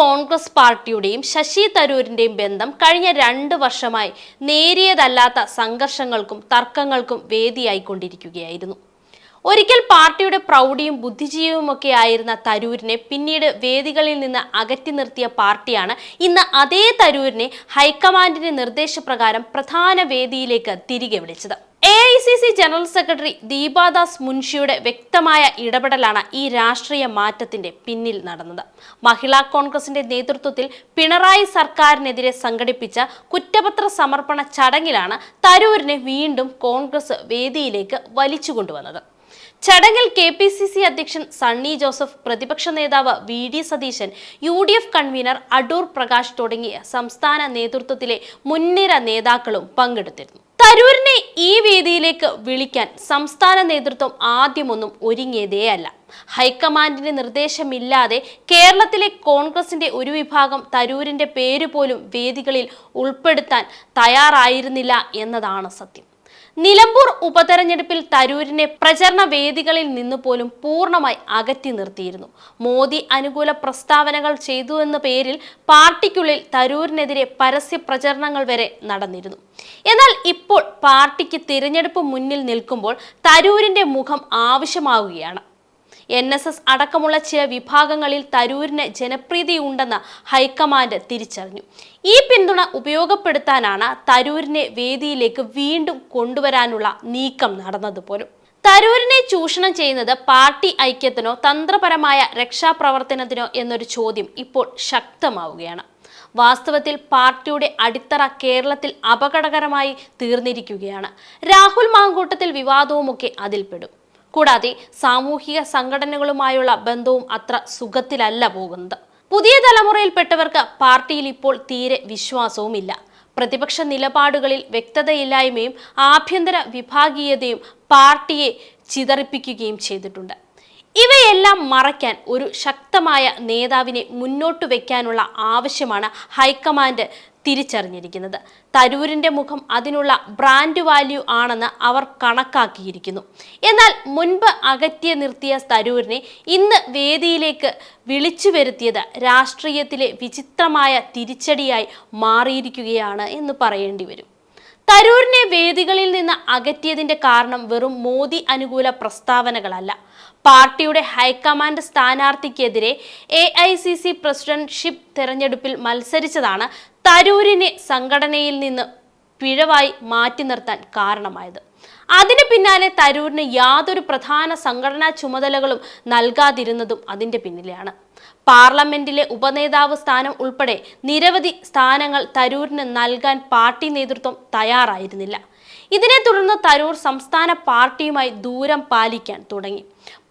കോൺഗ്രസ് പാർട്ടിയുടെയും ശശി തരൂരിന്റെയും ബന്ധം കഴിഞ്ഞ രണ്ട് വർഷമായി നേരിയതല്ലാത്ത സംഘർഷങ്ങൾക്കും തർക്കങ്ങൾക്കും വേദിയായിക്കൊണ്ടിരിക്കുകയായിരുന്നു. ഒരിക്കൽ പാർട്ടിയുടെ പ്രൗഢിയും ബുദ്ധിജീവിയുമൊക്കെ ആയിരുന്ന തരൂരിനെ പിന്നീട് വേദികളിൽ നിന്ന് അകറ്റി നിർത്തിയ പാർട്ടിയാണ് ഇന്ന് അതേ തരൂരിനെ ഹൈക്കമാൻഡിന്റെ നിർദ്ദേശപ്രകാരം പ്രധാന വേദിയിലേക്ക് തിരികെ വിളിച്ചത്. C C general secretary Deepa Das മുൻഷിയുടെ വ്യക്തമായ ഇടപെടലാണ് ഈ രാഷ്ട്രീയ മാറ്റത്തിന്റെ പിന്നിൽ നടന്നത്. മഹിളാ കോൺഗ്രസിന്റെ നേതൃത്വത്തിൽ പിണറായി സർക്കാരിനെതിരെ സംഘടിപ്പിച്ച കുറ്റപത്ര സമർപ്പണ ചടങ്ങിലാണ് തരൂരിനെ വീണ്ടും കോൺഗ്രസ് വേദിയിലേക്ക് വലിച്ചുകൊണ്ടുവന്നത് ചടങ്ങിൽ കെ പി സി സി അധ്യക്ഷൻ സണ്ണി ജോസഫ് പ്രതിപക്ഷ നേതാവ് V D Satheesan U D F convener Adoor Prakash തുടങ്ങിയ സംസ്ഥാന നേതൃത്വത്തിലെ മുൻനിര നേതാക്കളും പങ്കെടുത്തിരുന്നു. തരൂരിനെ ഈ വേദിയിലേക്ക് വിളിക്കാൻ സംസ്ഥാന നേതൃത്വം ആദ്യമൊന്നും ഒരുങ്ങിയതേ അല്ല. ഹൈക്കമാൻഡിന്റെ നിർദ്ദേശമില്ലാതെ കേരളത്തിലെ കോൺഗ്രസിന്റെ ഒരു വിഭാഗം തരൂരിന്റെ പേര് പോലും വേദികളിൽ ഉൾപ്പെടുത്താൻ തയ്യാറായിരുന്നില്ല എന്നതാണ് സത്യം. നിലമ്പൂർ ഉപതെരഞ്ഞെടുപ്പിൽ തരൂരിനെ പ്രചരണ വേദികളിൽ നിന്ന് പോലും പൂർണമായി അകറ്റി നിർത്തിയിരുന്നു. മോദി അനുകൂല പ്രസ്താവനകൾ ചെയ്തു എന്ന പേരിൽ പാർട്ടിക്കുള്ളിൽ തരൂരിനെതിരെ പരസ്യ പ്രചരണങ്ങൾ വരെ നടന്നിരുന്നു. എന്നാൽ ഇപ്പോൾ പാർട്ടിക്ക് തിരഞ്ഞെടുപ്പ് മുന്നിൽ നിൽക്കുമ്പോൾ തരൂരിന്റെ മുഖം ആവശ്യമാവുകയാണ്. എൻ എസ് എസ് അടക്കമുള്ള ചില വിഭാഗങ്ങളിൽ തരൂരിന് ജനപ്രീതിയുണ്ടെന്ന് ഹൈക്കമാൻഡ് തിരിച്ചറിഞ്ഞു. ഈ പിന്തുണ ഉപയോഗപ്പെടുത്താനാണ് തരൂരിനെ വേദിയിലേക്ക് വീണ്ടും കൊണ്ടുവരാനുള്ള നീക്കം നടന്നതുപോലും തരൂരിനെ ചൂഷണം ചെയ്യുന്നത് പാർട്ടി ഐക്യത്തിനോ തന്ത്രപരമായ രക്ഷാപ്രവർത്തനത്തിനോ എന്നൊരു ചോദ്യം ഇപ്പോൾ ശക്തമാവുകയാണ്. വാസ്തവത്തിൽ പാർട്ടിയുടെ അടിത്തറ കേരളത്തിൽ അപകടകരമായി തീർന്നിരിക്കുകയാണ്. രാഹുൽ മാങ്കൂട്ടത്തിൽ വിവാദവുമൊക്കെ അതിൽപ്പെടും. കൂടാതെ സാമൂഹിക സംഘടനകളുമായുള്ള ബന്ധവും അത്ര സുഖത്തിലല്ല പോകുന്നത്. പുതിയ തലമുറയിൽപ്പെട്ടവർക്ക് പാർട്ടിയിൽ ഇപ്പോൾ തീരെ വിശ്വാസവുമില്ല. പ്രതിപക്ഷ നിലപാടുകളിൽ വ്യക്തതയില്ലായ്മയും ആഭ്യന്തര വിഭാഗീയതയും പാർട്ടിയെ ചിതറിപ്പിക്കുകയും ചെയ്തിട്ടുണ്ട്. ഇവയെല്ലാം മറയ്ക്കാൻ ഒരു ശക്തമായ നേതാവിനെ മുന്നോട്ട് വയ്ക്കാനുള്ള ആവശ്യമാണ് ഹൈക്കമാൻഡ് തിരിച്ചറിഞ്ഞിരിക്കുന്നത്. തരൂരിന്റെ മുഖം അതിനുള്ള ബ്രാൻഡ് വാല്യൂ ആണെന്ന് അവർ കണക്കാക്കിയിരിക്കുന്നു. എന്നാൽ മുൻപ് അകറ്റിയ നിർത്തിയ തരൂരിനെ ഇന്ന് വേദിയിലേക്ക് വിളിച്ചു വരുത്തിയത് രാഷ്ട്രീയത്തിലെ വിചിത്രമായ തിരിച്ചടിയായി മാറിയിരിക്കുകയാണ് എന്ന് പറയേണ്ടി വരും. തരൂരിനെ വേദികളിൽ നിന്ന് അകറ്റിയതിന്റെ കാരണം വെറും മോദി അനുകൂല പ്രസ്താവനകളല്ല. പാർട്ടിയുടെ ഹൈക്കമാൻഡ് സ്ഥാനാർത്ഥിക്കെതിരെ എ ഐ സി സി പ്രസിഡന്റ്ഷിപ്പ് തെരഞ്ഞെടുപ്പിൽ മത്സരിച്ചതാണ് തരൂരിനെ സംഘടനയിൽ നിന്ന് പിഴവായി മാറ്റി നിർത്താൻ കാരണമായത്. അതിന് പിന്നാലെ തരൂരിന് യാതൊരു പ്രധാന സംഘടനാ ചുമതലകളും നൽകാതിരുന്നതും അതിന്റെ പിന്നിലെയാണ്. പാർലമെന്റിലെ ഉപനേതാവ് സ്ഥാനം ഉൾപ്പെടെ നിരവധി സ്ഥാനങ്ങൾ തരൂരിന് നൽകാൻ പാർട്ടി നേതൃത്വം തയ്യാറായിരുന്നില്ല. ഇതിനെ തുടർന്ന് തരൂർ സംസ്ഥാന പാർട്ടിയുമായി ദൂരം പാലിക്കാൻ തുടങ്ങി.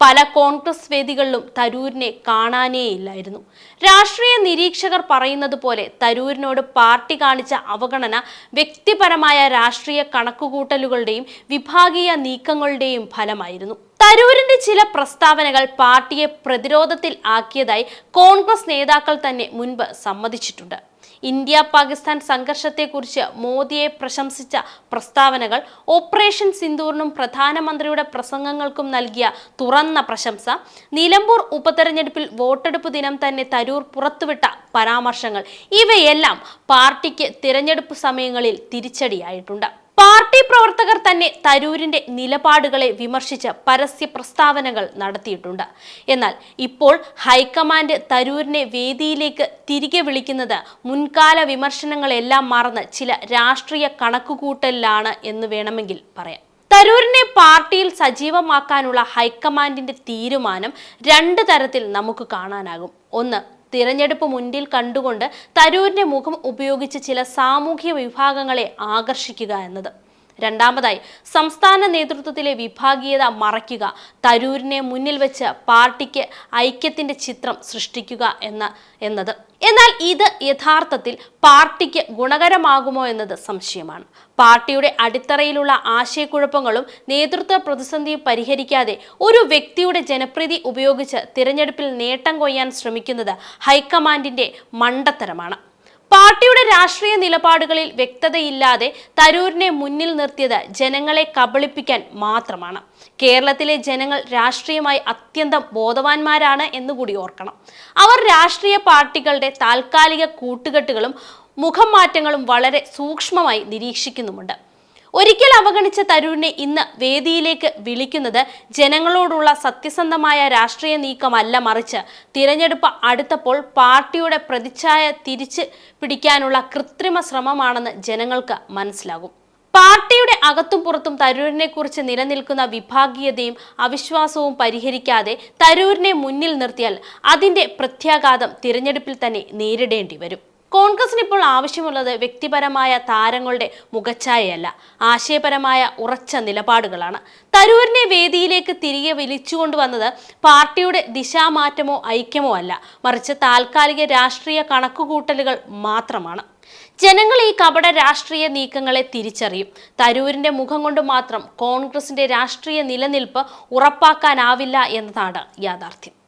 പല കോൺഗ്രസ് വേദികളിലും തരൂരിനെ കാണാനേയില്ലായിരുന്നു. രാഷ്ട്രീയ നിരീക്ഷകർ പറയുന്നത് പോലെ തരൂരിനോട് പാർട്ടി കാണിച്ച അവഗണന വ്യക്തിപരമായ രാഷ്ട്രീയ കണക്കുകൂട്ടലുകളുടെയും വിഭാഗീയ നീക്കങ്ങളുടെയും ഫലമായിരുന്നു. തരൂരിന്റെ ചില പ്രസ്താവനകൾ പാർട്ടിയെ പ്രതിരോധത്തിൽ ആക്കിയതായി കോൺഗ്രസ് നേതാക്കൾ തന്നെ മുൻപ് സമ്മതിച്ചിട്ടുണ്ട്. ഇന്ത്യ പാകിസ്ഥാൻ സംഘർഷത്തെക്കുറിച്ച് മോദിയെ പ്രശംസിച്ച പ്രസ്താവനകൾ ഓപ്പറേഷൻ സിന്ദൂറിനും പ്രധാനമന്ത്രിയുടെ പ്രസംഗങ്ങൾക്കും നൽകിയ തുറന്ന പ്രശംസ നിലമ്പൂർ ഉപതെരഞ്ഞെടുപ്പിൽ വോട്ടെടുപ്പ് ദിനം തന്നെ തരൂർ പുറത്തുവിട്ട പരാമർശങ്ങൾ ഇവയെല്ലാം പാർട്ടിക്ക് തിരഞ്ഞെടുപ്പ് സമയങ്ങളിൽ തിരിച്ചടിയായിട്ടുണ്ട്. പാർട്ടി പ്രവർത്തകർ തന്നെ തരൂരിന്റെ നിലപാടുകളെ വിമർശിച്ച് പരസ്യ പ്രസ്താവനകൾ നടത്തിയിട്ടുണ്ട്. എന്നാൽ ഇപ്പോൾ ഹൈക്കമാൻഡ് തരൂരിനെ വേദിയിലേക്ക് തിരികെ വിളിക്കുന്നത് മുൻകാല വിമർശനങ്ങളെല്ലാം മറന്ന് ചില രാഷ്ട്രീയ കണക്കുകൂട്ടലിലാണ് എന്ന് വേണമെങ്കിൽ പറയാം. തരൂരിനെ പാർട്ടിയിൽ സജീവമാക്കാനുള്ള ഹൈക്കമാൻഡിന്റെ തീരുമാനം രണ്ട് തരത്തിൽ നമുക്ക് കാണാനാകും. ഒന്ന് തിരഞ്ഞെടുപ്പ് മുന്നിൽ കണ്ടുകൊണ്ട് തരൂരിന്റെ മുഖം ഉപയോഗിച്ച് ചില സാമൂഹ്യ വിഭാഗങ്ങളെ ആകർഷിക്കുക എന്നത്. രണ്ടാമതായി സംസ്ഥാന നേതൃത്വത്തിലെ വിഭാഗീയത മറയ്ക്കുക തരൂരിനെ മുന്നിൽ വെച്ച് പാർട്ടിക്ക് ഐക്യത്തിന്റെ ചിത്രം സൃഷ്ടിക്കുക എന്ന എന്നത്. എന്നാൽ ഇത് യഥാർത്ഥത്തിൽ പാർട്ടിക്ക് ഗുണകരമാകുമോ എന്നത് സംശയമാണ്. പാർട്ടിയുടെ അടിത്തറയിലുള്ള ആശയക്കുഴപ്പങ്ങളും നേതൃത്വ പ്രതിസന്ധിയും പരിഹരിക്കാതെ ഒരു വ്യക്തിയുടെ ജനപ്രീതി ഉപയോഗിച്ച് തിരഞ്ഞെടുപ്പിൽ നേട്ടം കൊയ്യാൻ ശ്രമിക്കുന്നത് ഹൈക്കമാൻഡിന്റെ മണ്ടത്തരമാണ്. പാർട്ടിയുടെ രാഷ്ട്രീയ നിലപാടുകളിൽ വ്യക്തതയില്ലാതെ തരൂരിനെ മുന്നിൽ നിർത്തിയത് ജനങ്ങളെ കബളിപ്പിക്കാൻ മാത്രമാണ്. കേരളത്തിലെ ജനങ്ങൾ രാഷ്ട്രീയമായി അത്യന്തം ബോധവാന്മാരാണ് എന്നുകൂടി ഓർക്കണം. അവർ രാഷ്ട്രീയ പാർട്ടികളുടെ താൽക്കാലിക കൂട്ടുകെട്ടുകളും മുഖം മാറ്റങ്ങളും വളരെ സൂക്ഷ്മമായി നിരീക്ഷിക്കുന്നുമുണ്ട്. ഒരിക്കൽ അവഗണിച്ച തരൂരിനെ ഇന്ന് വേദിയിലേക്ക് വിളിക്കുന്നത് ജനങ്ങളോടുള്ള സത്യസന്ധമായ രാഷ്ട്രീയ നീക്കമല്ല മറിച്ച് തിരഞ്ഞെടുപ്പ് അടുത്തപ്പോൾ പാർട്ടിയുടെ പ്രതിച്ഛായ തിരിച്ച് പിടിക്കാനുള്ള കൃത്രിമ ശ്രമമാണെന്ന് ജനങ്ങൾക്ക് മനസ്സിലാകും. പാർട്ടിയുടെ അകത്തും പുറത്തും തരൂരിനെ കുറിച്ച് നിലനിൽക്കുന്ന വിഭാഗീയതയും അവിശ്വാസവും പരിഹരിക്കാതെ തരൂരിനെ മുന്നിൽ നിർത്തിയാൽ അതിന്റെ പ്രത്യാഘാതം തിരഞ്ഞെടുപ്പിൽ തന്നെ നേരിടേണ്ടി വരും. കോൺഗ്രസിന് ഇപ്പോൾ ആവശ്യമുള്ളത് വ്യക്തിപരമായ താരങ്ങളുടെ മുഖച്ഛായയല്ല ആശയപരമായ ഉറച്ച നിലപാടുകളാണ്. തരൂരിനെ വേദിയിലേക്ക് തിരികെ വിളിച്ചുകൊണ്ടുവന്നത് പാർട്ടിയുടെ ദിശാമാറ്റമോ ഐക്യമോ അല്ല മറിച്ച് താൽക്കാലിക രാഷ്ട്രീയ കണക്കുകൂട്ടലുകൾ മാത്രമാണ്. ജനങ്ങൾ ഈ കപട രാഷ്ട്രീയ നീക്കങ്ങളെ തിരിച്ചറിയും. തരൂരിന്റെ മുഖം കൊണ്ട് മാത്രം കോൺഗ്രസിന്റെ രാഷ്ട്രീയ നിലനിൽപ്പ് ഉറപ്പാക്കാനാവില്ല എന്നതാണ് യാഥാർത്ഥ്യം.